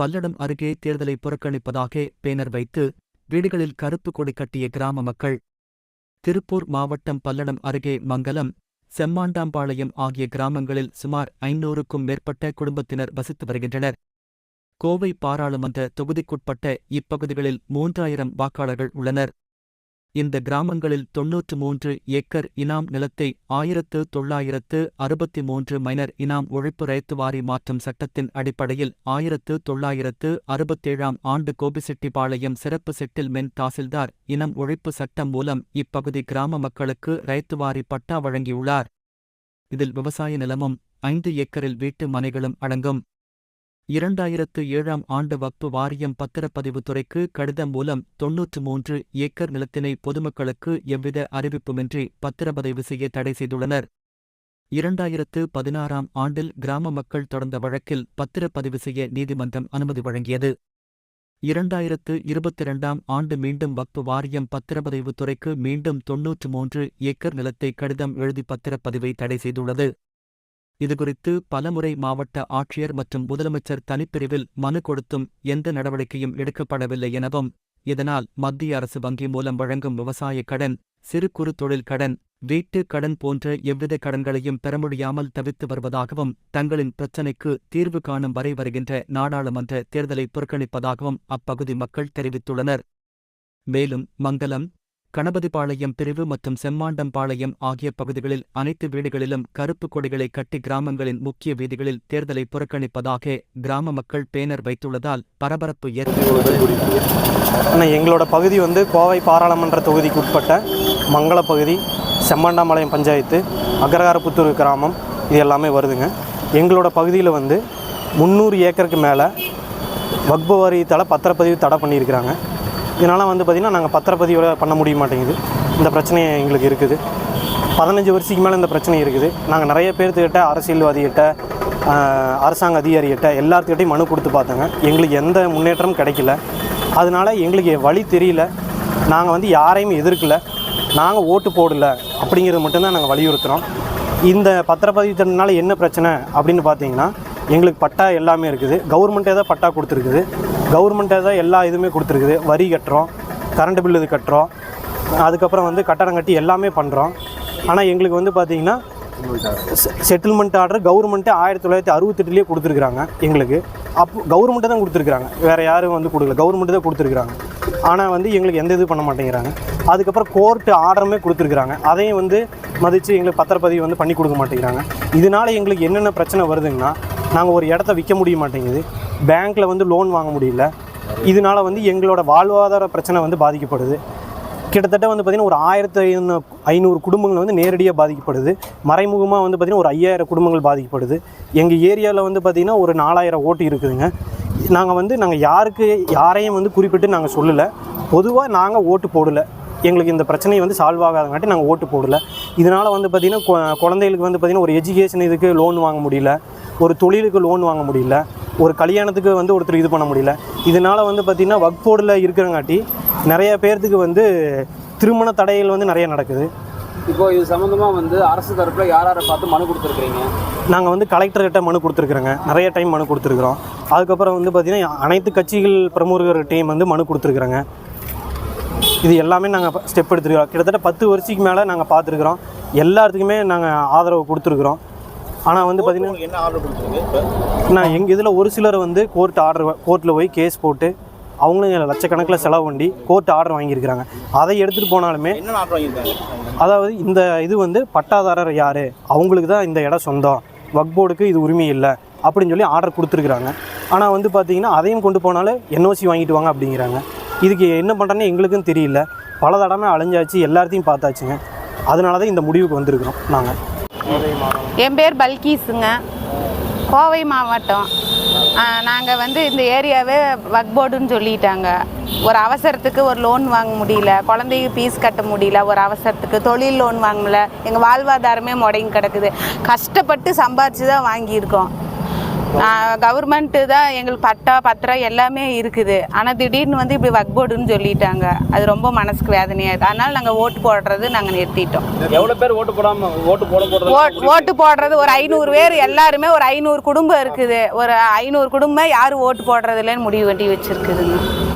பல்லடம் அருகே தேர்தலை புறக்கணிப்பதாக பேனர் வைத்து வீடுகளில் கருப்பு கொடி கட்டிய கிராம மக்கள். திருப்பூர் மாவட்டம் பல்லடம் அருகே மங்கலம் செம்மாண்டாம்பாளையம் ஆகிய கிராமங்களில் சுமார் ஐநூறுக்கும் மேற்பட்ட குடும்பத்தினர் வசித்து வருகின்றனர். கோவை பாராளுமன்ற தொகுதிக்குட்பட்ட இப்பகுதிகளில் மூன்றாயிரம் வாக்காளர்கள் உள்ளனர். இந்த கிராமங்களில் தொன்னூற்று மூன்று ஏக்கர் இனாம் நிலத்தை ஆயிரத்து தொள்ளாயிரத்து அறுபத்தி மூன்று மைனர் இனாம் ஒழிப்பு ரைத்து வாரி மாற்றும் சட்டத்தின் அடிப்படையில் ஆயிரத்து தொள்ளாயிரத்து அறுபத்தேழாம் ஆண்டு கோபிசெட்டிபாளையம் சிறப்பு செட்டில்மென்ட் தாசில்தார் இனம் ஒழிப்பு சட்டம் மூலம் இப்பகுதி கிராம மக்களுக்கு ரைத்து வாரி பட்டா வழங்கியுள்ளார். இதில் விவசாய நிலமும் ஐந்து ஏக்கரில் வீட்டு மனைகளும் அடங்கும். இரண்டாயிரத்து ஏழாம் ஆண்டு வக்பு வாரியம் பத்திரப்பதிவு துறைக்கு கடிதம் மூலம் தொன்னூற்று மூன்று ஏக்கர் நிலத்தினை பொதுமக்களுக்கு எவ்வித அறிவிப்புமின்றி பத்திரப்பதிவு செய்ய தடை செய்துள்ளனர். இரண்டாயிரத்து பதினாறாம் ஆண்டில் கிராம மக்கள் தொடர்ந்த வழக்கில் பத்திரப்பதிவு செய்ய நீதிமன்றம் அனுமதி வழங்கியது. இரண்டாயிரத்து இருபத்திரண்டாம் ஆண்டு மீண்டும் வக்பு வாரியம் பத்திரப்பதிவு துறைக்கு மீண்டும் தொன்னூற்று மூன்று ஏக்கர் நிலத்தை கடிதம் எழுதி பத்திரப்பதிவை தடை செய்துள்ளது. இதுகுறித்து பலமுறை மாவட்ட ஆட்சியர் மற்றும் முதலமைச்சர் தனிப்பிரிவில் மனு கொடுத்தும் எந்த நடவடிக்கையும் எடுக்கப்படவில்லை எனவும் இதனால் மத்திய அரசு வங்கி மூலம் வழங்கும் விவசாய கடன் சிறு குறு தொழில் கடன் வீட்டு கடன் போன்ற எவ்வித கடன்களையும் பெற முடியாமல் தவித்து வருவதாகவும் தங்களின் பிரச்சினைக்கு தீர்வு காணும் வரை வருகின்ற நாடாளுமன்ற தேர்தலை புறக்கணிப்பதாகவும் அப்பகுதி மக்கள் தெரிவித்துள்ளனர். மேலும் மங்கலம் கணபதிபாளையம் பிரிவு மற்றும் செம்மாண்டம்பாளையம் ஆகிய பகுதிகளில் அனைத்து வீடுகளிலும் கருப்பு கொடிகளை கட்டி கிராமங்களின் முக்கிய வீதிகளில் தேர்தலை புறக்கணிப்பதாக கிராம மக்கள் பேனர் வைத்துள்ளதால் பரபரப்பு ஏற்பட்டுள்ளது ஆனால் எங்களோட பகுதி வந்து கோவை பாராளுமன்ற தொகுதிக்கு உட்பட்ட மங்கள பகுதி செம்மாண்டாம்பாளையம் பஞ்சாயத்து அக்ரஹாரப்புத்தூர் கிராமம் இது எல்லாமே வருதுங்க. எங்களோட பகுதியில் வந்து முந்நூறு ஏக்கருக்கு மேலே வக்பு வாரியத்தால் பத்திரப்பதிவு தடை பண்ணியிருக்கிறாங்க. இதனால் வந்து பார்த்திங்கன்னா நாங்கள் பத்திரப்பதிவோட பண்ண முடிய மாட்டேங்குது. இந்த பிரச்சனை எங்களுக்கு இருக்குது. பதினஞ்சு வருஷத்துக்கு மேலே இந்த பிரச்சனை இருக்குது. நாங்கள் நிறைய பேர்த்துக்கிட்ட அரசியல்வாதிகிட்ட அரசாங்க அதிகாரிகிட்ட எல்லாத்துக்கிட்டையும் மனு கொடுத்து பார்த்தோங்க. எங்களுக்கு எந்த முன்னேற்றமும் கிடைக்கல. அதனால எங்களுக்கு வழி தெரியல. நாங்கள் வந்து யாரையும் எதிர்க்கலை. நாங்கள் ஓட்டு போடலை அப்படிங்கிறது மட்டும்தான் நாங்கள் வலியுறுத்துகிறோம் இந்த பத்திரப்பதிவுனால என்ன பிரச்சனை அப்படின்னு பார்த்தீங்கன்னா எங்களுக்கு பட்டா எல்லாமே இருக்குது. கவர்மெண்ட்டே தான் பட்டா கொடுத்துருக்குது. கவர்மெண்ட்டை தான் எல்லா இதுவுமே கொடுத்துருக்குது. வரி கட்டுறோம் கரண்ட் பில் இது கட்டுறோம். அதுக்கப்புறம் வந்து கட்டடம் கட்டி எல்லாமே பண்ணுறோம் ஆனால் எங்களுக்கு வந்து பார்த்திங்கன்னா செட்டில்மெண்ட் ஆர்டர் கவர்மெண்ட்டே ஆயிரத்தி தொள்ளாயிரத்தி அறுபத்தெட்டுலேயே கொடுத்துருக்குறாங்க எங்களுக்கு. அப்போ கவர்மெண்ட்டை தான் கொடுத்துருக்குறாங்க. வேறு யாரும் வந்து கொடுக்கல. கவர்மெண்ட்டு தான் கொடுத்துருக்குறாங்க. ஆனால் வந்து எங்களுக்கு எந்த இது பண்ண மாட்டேங்கிறாங்க. அதுக்கப்புறம் கோர்ட்டு ஆர்டருமே கொடுத்துருக்குறாங்க. அதையும் வந்து மதித்து எங்களுக்கு பத்திரப்பதிவு வந்து பண்ணி கொடுக்க மாட்டேங்கிறாங்க. இதனால எங்களுக்கு என்னென்ன பிரச்சனை வருதுங்கன்னா நாங்கள் ஒரு இடத்த விற்க முடிய மாட்டேங்குது. பேங்க்கில் வந்து லோன் வாங்க முடியல. இதனால வந்து எங்களோட வாழ்வாதார பிரச்சனை வந்து பாதிக்கப்படுது. கிட்டத்தட்ட வந்து பார்த்திங்கன்னா ஒரு ஆயிரத்து ஐநூறு ஐநூறு குடும்பங்கள் வந்து நேரடியாக பாதிக்கப்படுது. மறைமுகமாக வந்து பார்த்திங்கன்னா ஒரு ஐயாயிரம் குடும்பங்கள் பாதிக்கப்படுது. எங்கள் ஏரியாவில் வந்து பார்த்திங்கன்னா ஒரு நாலாயிரம் ஓட்டு இருக்குதுங்க. நாங்கள் வந்து நாங்கள் யாருக்கு யாரையும் வந்து குறிப்பிட்டு நாங்கள் சொல்லலை. பொதுவாக நாங்கள் ஓட்டு போடலை. எங்களுக்கு இந்த பிரச்சனை வந்து சால்வ் ஆகாதங்காட்டி நாங்கள் ஓட்டு போடல. இதனால் வந்து பார்த்திங்கன்னா கொ- குழந்தைகளுக்கு வந்து பார்த்திங்கன்னா ஒரு எஜுகேஷன் இதுக்கு லோன் வாங்க முடியல. ஒரு தொழிலுக்கு லோன் வாங்க முடியல. ஒரு கல்யாணத்துக்கு வந்து ஒருத்தர் இது பண்ண முடியல. இதனால் வந்து பார்த்திங்கன்னா வக்போர்டில் இருக்கிறங்காட்டி நிறைய பேர்த்துக்கு வந்து திருமண தடைகள் வந்து நிறைய நடக்குது. இப்போ இது சம்மந்தமாக வந்து அரசு தரப்பில் யார் யாரை பார்த்து மனு கொடுத்துருக்குறீங்க? நாங்கள் வந்து கலெக்டர்கிட்ட மனு கொடுத்துருக்குறோங்க. நிறைய டைம் மனு கொடுத்துருக்குறோம். அதுக்கப்புறம் வந்து பார்த்திங்கன்னா அனைத்து கட்சிகள் பிரமுகர்கிட்டையும் வந்து மனு கொடுத்துருக்குறோங்க. இது எல்லாமே நாங்கள் ஸ்டெப் எடுத்துருக்கோம் கிட்டத்தட்ட பத்து வருஷத்துக்கு மேலே நாங்கள் பார்த்துருக்குறோம். எல்லாத்துக்குமே நாங்கள் ஆதரவு கொடுத்துருக்குறோம். ஆனால் வந்து பார்த்திங்கன்னா என்ன ஆர்டர் கொடுத்துருக்கு? நான் எங்கள் இதில் ஒரு சிலர் வந்து கோர்ட் ஆர்டர் கோர்ட்டில் போய் கேஸ் போட்டு அவங்களும் லட்சக்கணக்கில் செலவு பண்ணி கோர்ட் ஆர்டர் வாங்கியிருக்கிறாங்க. அதை எடுத்துகிட்டு போனாலுமே என்ன ஆர்டர் வாங்கியிருக்காங்க? அதாவது இந்த இது வந்து பட்டாதாரர் யார்? அவங்களுக்கு தான் இந்த இடம் சொந்தம். வக்போர்டுக்கு இது உரிமை இல்லை அப்படின்னு சொல்லி ஆர்டர் கொடுத்துருக்குறாங்க. ஆனால் வந்து பார்த்தீங்கன்னா அதையும் கொண்டு போனாலும் என்ஓசி வாங்கிட்டு வாங்க அப்படிங்கிறாங்க. இதுக்கு என்ன பண்ணுறேன்னு எங்களுக்கும் தெரியல. பல தடவை அலைஞ்சாச்சு எல்லாத்தையும் பார்த்தாச்சுங்க. அதனால தான் இந்த முடிவுக்கு வந்திருக்கிறோம் நாங்கள் என் பேர் பல்கீஸுங்க. கோவை மாவட்டம். நாங்கள் வந்து இந்த ஏரியாவே வக்போர்டுன்னு சொல்லிட்டாங்க. ஒரு அவசரத்துக்கு ஒரு லோன் வாங்க முடியல. குழந்தைக்கு ஃபீஸ் கட்ட முடியல. ஒரு அவசரத்துக்கு தொழில் லோன் வாங்கல. எங்கள் வாழ்வாதாரமே முடங்கி கிடக்குது. கஷ்டப்பட்டு சம்பாரிச்சு தான் வாங்கியிருக்கோம். கவர்மெண்ட்டு தான் எங்களுக்கு பட்டா பத்திரம் எல்லாமே இருக்குது. ஆனால் திடீர்னு வந்து இப்படி ஒர்க் போர்டுன்னு சொல்லிட்டாங்க. அது ரொம்ப மனசுக்கு வேதனையாக இருக்குது அதனால் நாங்கள் ஓட்டு போடுறது நாங்கள் நிறுத்திட்டோம். எவ்வளவு பேர் ஓட்டு போடாம ஓட்டு போட ஓட்- போடுறது ஓட்டு போடுறது ஒரு ஐநூறு பேர் எல்லாருமே ஒரு ஐநூறு குடும்பம் இருக்குது. ஒரு ஐநூறு குடும்பம் யாரும் ஓட்டு போடுறது இல்லைன்னு முடிவு பண்ணி வச்சிருக்குதுங்க.